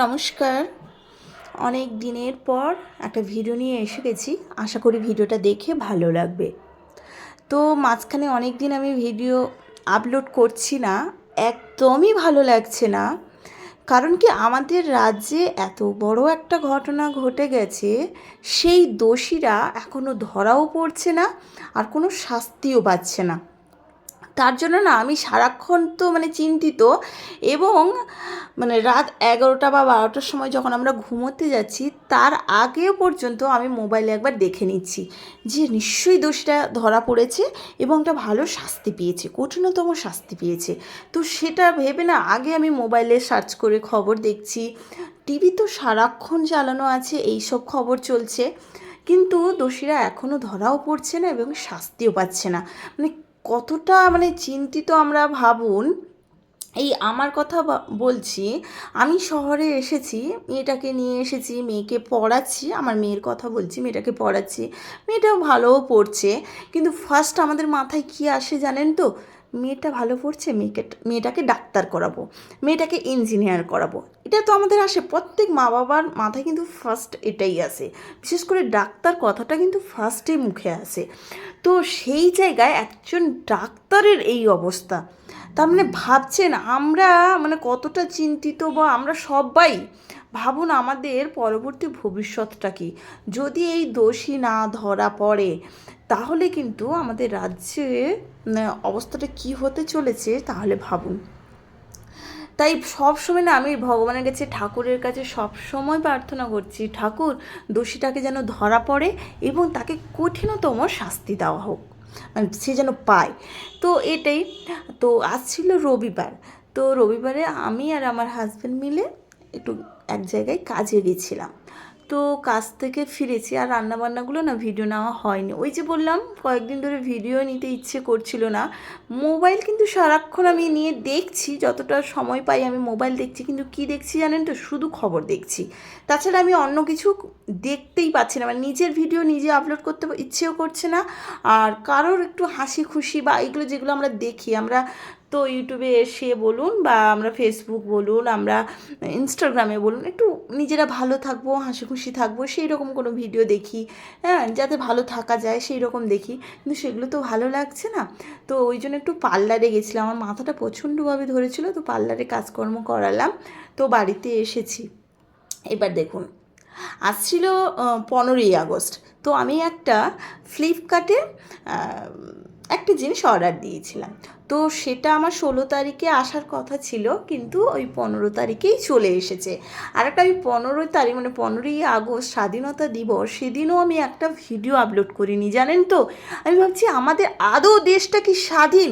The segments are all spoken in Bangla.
নমস্কার। অনেক দিনের পর একটা ভিডিও নিয়ে এসে গেছি। আশা করি ভিডিওটা দেখে ভালো লাগবে। তো মাঝখানে অনেক দিন আমি ভিডিও আপলোড করছি না, একদমই ভালো লাগছে না। কারণ কি আমাদের রাজ্যে এত বড় একটা ঘটনা ঘটে গেছে, সেই দোষীরা এখনও ধরাও পড়ছে না আর কোনো শাস্তিও পাচ্ছে না। তার জন্য না আমি সারাক্ষণ তো মানে চিন্তিত এবং মানে রাত এগারোটা বা বারোটার সময় যখন আমরা ঘুমোতে যাচ্ছি, তার আগেও পর্যন্ত আমি মোবাইলে একবার দেখে নিচ্ছি যে নিশ্চয়ই দোষীটা ধরা পড়েছে এবং একটা ভালো শাস্তি পেয়েছে, কঠিনতম শাস্তি পেয়েছে। তো সেটা ভেবে না আগে আমি মোবাইলে সার্চ করে খবর দেখছি, টিভি তো সারাক্ষণ চালানো আছে এই সব খবর চলছে। কিন্তু দোষীরা এখনও ধরাও পড়ছে না এবং শাস্তিও পাচ্ছে না। মানে কতটা মানে চিন্তিত আমরা ভাবুন, এই আমার কথা বলছি, আমি শহরে এসেছি, মেয়েটাকে নিয়ে এসেছি, মেয়েকে পড়াচ্ছি, আমার মেয়ের কথা বলছি, মেয়েটাকে পড়াচ্ছি, মেয়েটাও ভালোও পড়ছে, কিন্তু ফার্স্ট আমাদের মাথায় কী আসে জানেন তো? মেয়েটা ভালো পড়ছে, মেয়েকে মেয়েটাকে ডাক্তার করাবো, মেয়েটাকে ইঞ্জিনিয়ার করাবো। এটা তো আমাদের আসে, প্রত্যেক মা বাবার মাথায় কিন্তু ফার্স্ট এটাই আসে। বিশেষ করে ডাক্তার কথাটা কিন্তু ফার্স্টে মুখে আসে। তো সেই জায়গায় একজন ডাক্তারের এই অবস্থা। তার মানে ভাবছেন আমরা মানে কতটা চিন্তিত বা আমরা সবাই ভাবুন আমাদের পরবর্তী ভবিষ্যৎটা কি? যদি এই দোষী না ধরা পড়ে তাহলে কিন্তু আমাদের রাজ্যে অবস্থাটা কি হতে চলেছে তাহলে ভাবুন। তাই সবসময় না আমি ভগবানের কাছে, ঠাকুরের কাছে সবসময় প্রার্থনা করছি, ঠাকুর দোষীটাকে যেন ধরা পড়ে এবং তাকে কঠিনতম শাস্তি দেওয়া হোক মানে সে যেন পায়। তো এটাই, তো আজ ছিল রবিবার, তো রবিবারে আমি আর আমার হাজব্যান্ড মিলে একটু এক জায়গায় কাজে গেছিলাম। তো কাজ থেকে ফিরেছি আর রান্নাবান্নাগুলো না ভিডিও নেওয়া হয়নি। ওই যে বললাম, কয়েকদিন ধরে ভিডিও নিতে ইচ্ছে করছিল না। মোবাইল কিন্তু সারাক্ষণ আমি নিয়ে দেখছি, যতটা সময় পাই আমি মোবাইল দেখছি, কিন্তু কি দেখছি জানেন তো? শুধু খবর দেখছি। তাছাড়া আমি অন্য কিছু দেখতেই পাচ্ছি না মানে নিজের ভিডিও নিজে আপলোড করতে ইচ্ছেও করছে না। আর কারোর একটু হাসি খুশি বা এগুলো যেগুলো আমরা দেখি, আমরা তো ইউটিউবে এসে বলুন বা আমরা ফেসবুক বলুন, আমরা ইনস্টাগ্রামে বলুন, একটু নিজেরা ভালো থাকব, হাসি খুশি থাকব, সেই রকম কোনো ভিডিও দেখি। হ্যাঁ যাতে ভালো থাকা যায়, সেই রকম দেখি। কিন্তু সেগুলো তো ভালো লাগছে না। তো ওই জন্য একটু পার্লারে গেছিলাম। আমার মাথাটা প্রচণ্ডভাবে ধরেছিল, তো পার্লারে কাজকর্ম করালাম। তো বাড়িতে এসেছি। এবার দেখুন আজ ছিল পনেরোই আগস্ট। তো আমি একটা ফ্লিপকার্টে একটা জিনিস অর্ডার দিয়েছিলাম। তো সেটা আমার ষোলো তারিখে আসার কথা ছিল, কিন্তু ওই পনেরো তারিখেই চলে এসেছে। আর একটা আমি পনেরোই তারিখ মানে পনেরোই আগস্ট স্বাধীনতা দিবস, সেদিনও আমি একটা ভিডিও আপলোড করিনি, জানেন তো? আমি ভাবছি, আমাদের আদৌ দেশটা কি স্বাধীন?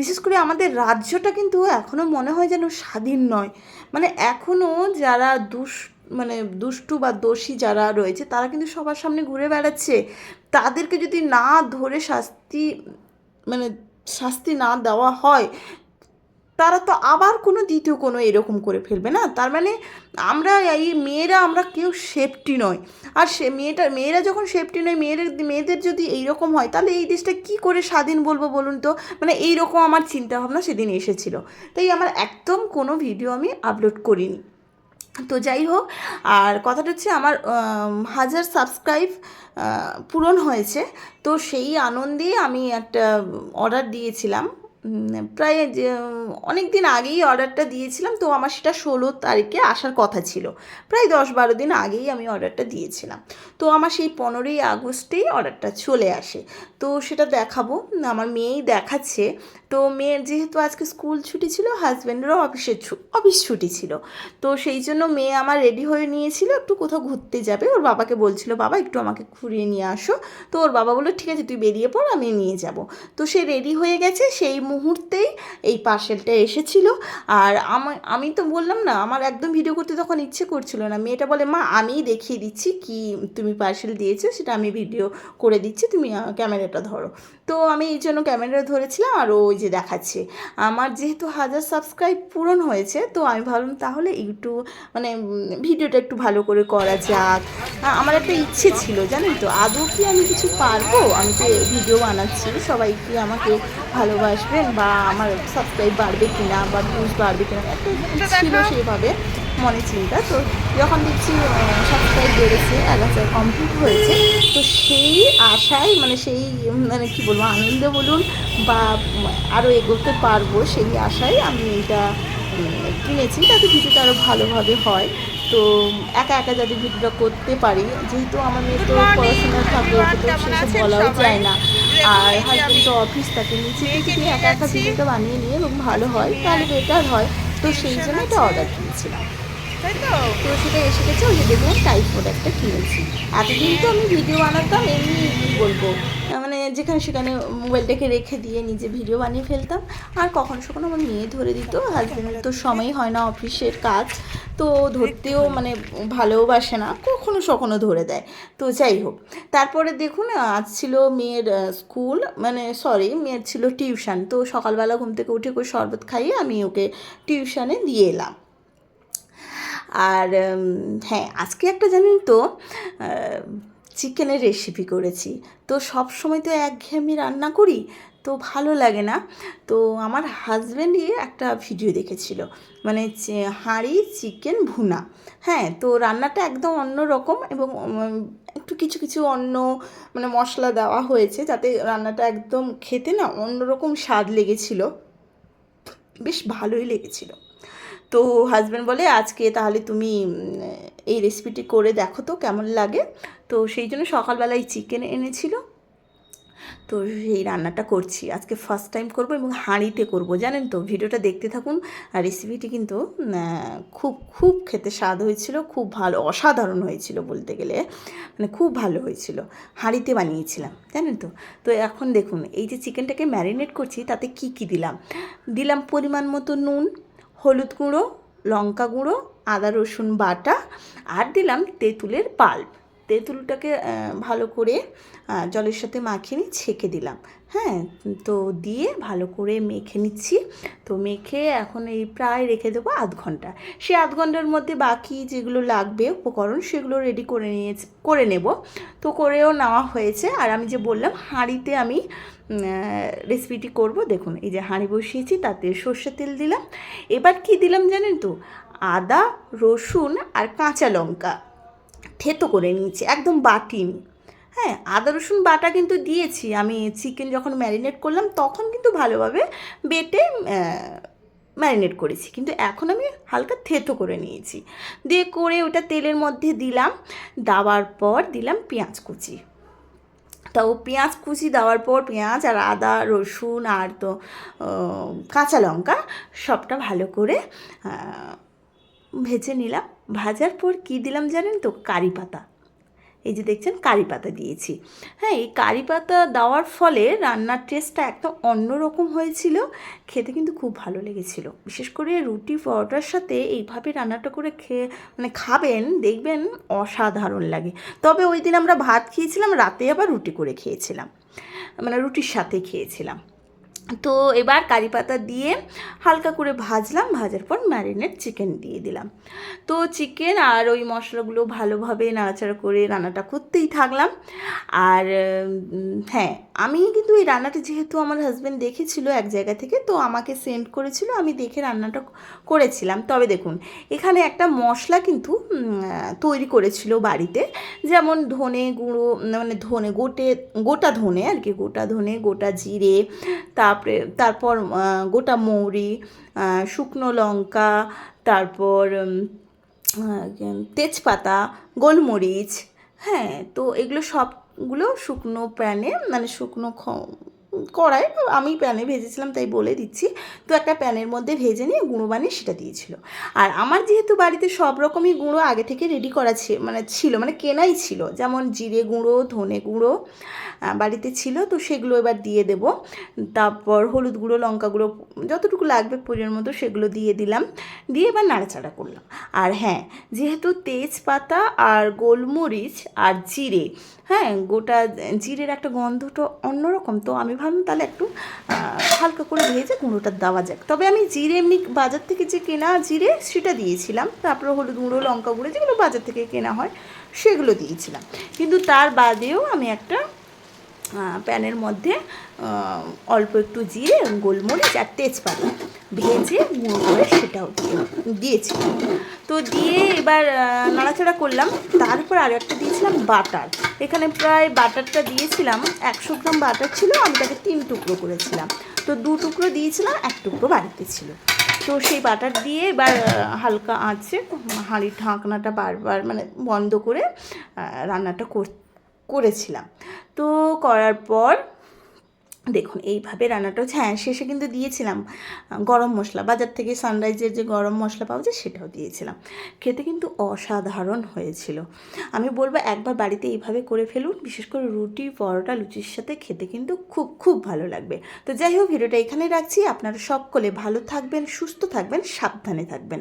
বিশেষ করে আমাদের রাজ্যটা কিন্তু এখনও মনে হয় যেন স্বাধীন নয়। মানে এখনও যারা দুষ মানে দুষ্টু বা দোষী যারা রয়েছে, তারা কিন্তু সবার সামনে ঘুরে বেড়াচ্ছে। তাদেরকে যদি না ধরে শাস্তি মানে শাস্তি না দেওয়া হয়, তারা তো আবার কোনো দ্বিতীয় কোনো এরকম করে ফেলবে না? তার মানে আমরা এই মেয়েরা আমরা কেউ সেফটি নয়। আর সে মেয়েটা, মেয়েরা যখন সেফটি নয়, মেয়েদের মেয়েদের যদি এইরকম হয়, তাহলে এই দেশটা কি করে স্বাধীন বলব বলুন তো? মানে এইরকম আমার চিন্তাভাবনা সেদিন এসেছিল। তাই আমার একদম কোনো ভিডিও আমি আপলোড করিনি। তো যাই হোক, আর কথাটা হচ্ছে আমার হাজার সাবস্ক্রাইব পূরণ হয়েছে। তো সেই আনন্দেই আমি একটা অর্ডার দিয়েছিলাম। প্রায় অনেক দিন আগেই অর্ডারটা দিয়েছিলাম। তো আমার সেটা ষোলো তারিখে আসার কথা ছিল। প্রায় দশ বারো দিন আগেই আমি অর্ডারটা দিয়েছিলাম। তো আমার সেই পনেরোই আগস্টেই অর্ডারটা চলে আসে। তো সেটা দেখাবো। আমার মেয়েই দেখাচ্ছে। তো মেয়ের যেহেতু আজকে স্কুল ছুটি ছিল হাজব্যান্ডেরও অফিসের অফিস ছুটি ছিল। তো সেই জন্য মেয়ে আমার রেডি হয়ে নিয়েছিল, একটু কোথাও ঘুরতে যাবে। ওর বাবাকে বলছিল, বাবা, একটু আমাকে ঘুরিয়ে নিয়ে আসো। তো ওর বাবা বলল, ঠিক আছে, তুই বেরিয়ে পড়, আমি নিয়ে যাব। তো সে রেডি হয়ে গেছে, সেই মুহূর্তেই এই পার্সেলটা এসেছিল। আর আমার আমি তো বললাম না, আমার একদম ভিডিও করতে তখন ইচ্ছে করছিল না। মেয়েটা বলে, মা, আমিই দেখিয়ে দিচ্ছি কি তুমি পার্সেল দিয়েছ, সেটা আমি ভিডিও করে দিচ্ছি, তুমি ক্যামেরাটা ধরো। তো আমি এই জন্য ক্যামেরা ধরেছিলাম, আর ওই যে দেখাচ্ছে। আমার যেহেতু হাজার সাবস্ক্রাইব পূরণ হয়েছে তো আমি ভাবলাম তাহলে একটু মানে ভিডিওটা একটু ভালো করে করা যাক। আমার একটা ইচ্ছে ছিল জানেন তো? আদৌ কি আমি কিছু পারব? আমি তো ভিডিও বানাচ্ছি সবাই কি আমাকে ভালোবাসবেন বা আমার সাবস্ক্রাইব বাড়বে কিনা বা ভিউজ বাড়বে কিনা? একটা ছিল সেইভাবে মনে চিন্তা। তো যখন দেখছি সাবস্ক্রাইব বেড়েছে হাজার কমপ্লিট হয়েছে। তো সেই আশায় মানে সেই মানে কী বলব আনন্দ বলুন বা আরও এগোতে পারব সেই আশায় আমি এটা কিনেছি। যাতে ভিডিওটা আরও ভালোভাবে হয়। তো একা একা যাতে ভিডিওটা করতে পারি যেহেতু আমার মেয়ে তো পড়াশোনার থাকে ওকে তো সেসব বলাও যায় না। আর হাজবেন্ড তো অফিস থাকে নিচে যদি একা একা ভিডিওটা বানিয়ে নিয়ে এবং ভালো হয় তাহলে বেটার হয়। তো সেই জন্য এটা অর্ডার দিয়েছিলাম তাই তো তো সেটা এসে গেছে, ওই যে দেখুন টাইপোড একটা কিনেছি। এতদিন তো আমি ভিডিও বানাতাম, এমনি বলব? মানে যেখানে সেখানে মোবাইলটাকে রেখে দিয়ে নিজে ভিডিও বানিয়ে ফেলতাম। আর কখনো সখনো আমার মেয়ে ধরে দিত হাজব্যান্ডের তো সময় হয় না অফিসের কাজ। তো ধরতেও মানে ভালোবাসে না, কখনো সখনো ধরে দেয়। তো যাই হোক, তারপরে দেখুন, আজ ছিল মেয়ের স্কুল মানে সরি মেয়ের ছিল টিউশন তো সকালবেলা ঘুম থেকে উঠে করে শরবত খাইয়ে আমি ওকে টিউশনে দিয়ে এলাম। আর হ্যাঁ আজকে একটা জানেন তো চিকেনের রেসিপি করেছি। তো সব সময় তো একঘেয়েমি রান্না করি, তো ভালো লাগে না। তো আমার হাজব্যান্ডই একটা ভিডিও দেখেছিল মানে হাঁড়ি চিকেন ভুনা। হ্যাঁ তো রান্নাটা একদম অন্য রকম এবং একটু কিছু কিছু অন্য মানে মশলা দেওয়া হয়েছে যাতে রান্নাটা একদম খেতে না অন্যরকম স্বাদ লেগেছিল। বেশ ভালোই লেগেছিল। তো হাজব্যান্ড বলে, আজকে তাহলে তুমি এই রেসিপিটি করে দেখো তো কেমন লাগে। তো সেই জন্য সকালবেলায় চিকেন এনেছিল। তো সেই রান্নাটা করছি। আজকে ফার্স্ট টাইম করব এবং হাঁড়িতে করব, জানেন তো? ভিডিওটা দেখতে থাকুন। আর রেসিপিটি কিন্তু খুব খুব খেতে স্বাদ হয়েছিল, খুব ভালো, অসাধারণ হয়েছিল বলতে গেলে। মানে খুব ভালো হয়েছিল। হাঁড়িতে বানিয়েছিলাম, জানেন তো? তো এখন দেখুন, এই যে চিকেনটাকে ম্যারিনেট করছি, তাতে কি কি দিলাম? দিলাম পরিমাণ মতো নুন হলুদ গুঁড়ো লঙ্কা গুঁড়ো আদা রসুন বাটা আর দিলাম তেঁতুলের পাল্প। তেঁতুলটাকে ভালো করে জলের সাথে মাখিয়ে নিয়ে ছেঁকে দিলাম। হ্যাঁ তো দিয়ে ভালো করে মেখে নিচ্ছি। তো মেখে এখন এই প্রায় রেখে দেবো আধ ঘণ্টা। সে আধ ঘণ্টার মধ্যে বাকি যেগুলো লাগবে, উপকরণ, সেগুলো রেডি করে নিয়ে করে নেব। তো করেও নেওয়া হয়েছে। আর আমি যে বললাম, হাঁড়িতে আমি রেসিপিটি করব। দেখুন, এই যে হাঁড়ি বসিয়েছি, তাতে সর্ষে তেল দিলাম। এবার কি দিলাম জানেন তো? আদা, রসুন আর কাঁচা লঙ্কা। থেতো করে নিয়েছি, একদম বাটিনি। হ্যাঁ আদা, রসুন বাটা কিন্তু দিয়েছি। আমি চিকেন যখন ম্যারিনেট করলাম, তখন কিন্তু ভালোভাবে বেটে ম্যারিনেট করেছি। কিন্তু এখন আমি হালকা থেতো করে নিয়েছি। দিয়ে করে ওটা তেলের মধ্যে দিলাম, দেওয়ার পর দিলাম পেঁয়াজ কুচি। তো পেঁয়াজ কুচি দেওয়ার পর পেঁয়াজ আর আদা, রসুন আর তো কাঁচা লঙ্কা সবটা ভালো করে ভেজে নিলাম। ভাজার পর কি দিলাম জানেন তো? কারি পাতা। এই যে দেখছেন, কারি পাতা দিয়েছি। হ্যাঁ এই কারি পাতা দেওয়ার ফলে রান্নার টেস্টটা একদম অন্যরকম হয়েছিল। খেতে কিন্তু খুব ভালো লেগেছিল। বিশেষ করে রুটি, পরোটার সাথে এইভাবে রান্নাটা করে খেয়ে মানে খাবেন, দেখবেন অসাধারণ লাগে। তবে ওই দিন আমরা ভাত খেয়েছিলাম, রাতে আবার রুটি করে খেয়েছিলাম। মানে রুটির সাথে খেয়েছিলাম। তো এবার কারি পাতা দিয়ে হালকা করে ভাজলাম, ভাজার পর ম্যারিনেট চিকেন দিয়ে দিলাম। তো চিকেন আর ওই মশলাগুলো ভালোভাবে নাড়াচাড়া করে রান্নাটা করতেই থাকলাম। আর হ্যাঁ আমি কিন্তু এই রান্নাটা যেহেতু আমার হাজব্যান্ড দেখেছিল এক জায়গা থেকে, তো আমাকে সেন্ড করেছিল, আমি দেখে রান্নাটা করেছিলাম। তবে দেখুন, এখানে একটা মশলা কিন্তু তৈরি করেছিল বাড়িতে। যেমন ধনে গুঁড়ো মানে ধনে গোটে, গোটা ধনে আর কি, গোটা ধনে, গোটা জিরে তারপরে, তারপর গোটা মৌরি শুকনো লঙ্কা, তারপর তেজপাতা, গোলমরিচ হ্যাঁ তো এগুলো সবগুলো শুকনো প্যানে মানে শুকনো কড়াই, আমি প্যানে ভেজেছিলাম তাই বলে দিচ্ছি। তো একটা প্যানের মধ্যে ভেজে নিয়ে গুঁড়ো বানিয়ে সেটা দিয়েছিল। আর আমার যেহেতু বাড়িতে সব রকমই গুঁড়ো আগে থেকে রেডি করা ছিল মানে ছিল মানে কেনাই ছিল। যেমন জিরে গুঁড়ো, ধনে গুঁড়ো বাড়িতে ছিল, তো সেগুলো এবার দিয়ে দেব। তারপর হলুদ গুঁড়ো, লঙ্কা গুঁড়ো, যতটুকু লাগবে পরিমাণ মতো সেগুলো দিয়ে দিলাম। দিয়ে এবার নাড়াচাড়া করলাম। আর হ্যাঁ যেহেতু তেজপাতা আর গোলমরিচ আর জিরে হ্যাঁ গোটা জিরের একটা গন্ধটা অন্যরকম, তো আমি ভাবলাম তাহলে একটু হালকা করে ভেজে গুঁড়োটা দেওয়া যাক। তবে আমি জিরে এমনি বাজার থেকে যে কেনা জিরে, সেটা দিয়েছিলাম। তারপরে হলুদ গুঁড়ো, লঙ্কা গুঁড়ো, যেগুলো বাজার থেকে কেনা হয়, সেগুলো দিয়েছিলাম। কিন্তু তার বাদেও আমি একটা প্যানের মধ্যে অল্প একটু জিরে, গোলমরিচ আর তেজপাতা ভেজে গুঁড়ো করে সেটাও দিয়ে দিয়েছি। তো দিয়ে এবার নাড়াচাড়া করলাম। তারপর আর একটা দিয়েছিলাম বাটার। এখানে প্রায় বাটারটা দিয়েছিলাম। একশো গ্রাম বাটার ছিল, আমি তাকে তিন টুকরো করেছিলাম। তো দু টুকরো দিয়েছিলাম, এক টুকরো বাড়িতে ছিল। তো সেই বাটার দিয়ে এবার হালকা আঁচে হাঁড়ির ঢাকনাটা বারবার মানে বন্ধ করে রান্নাটা কর- করেছিলাম। তো করার পর, দেখুন, এইভাবে রান্নাটা হচ্ছে হ্যাঁ শেষে কিন্তু দিয়েছিলাম গরম মশলা, বাজার থেকে সানরাইজের যে গরম মশলা পাওয়া যায়, সেটাও দিয়েছিলাম। খেতে কিন্তু অসাধারণ হয়েছিল। আমি বলব, একবার বাড়িতে এইভাবে করে ফেলুন, বিশেষ করে রুটি, পরোটা, লুচির সাথে খেতে কিন্তু খুব খুব ভালো লাগবে। তো যাই হোক, ভিডিওটা এখানে রাখছি। আপনারা সকলে ভালো থাকবেন, সুস্থ থাকবেন, সাবধানে থাকবেন।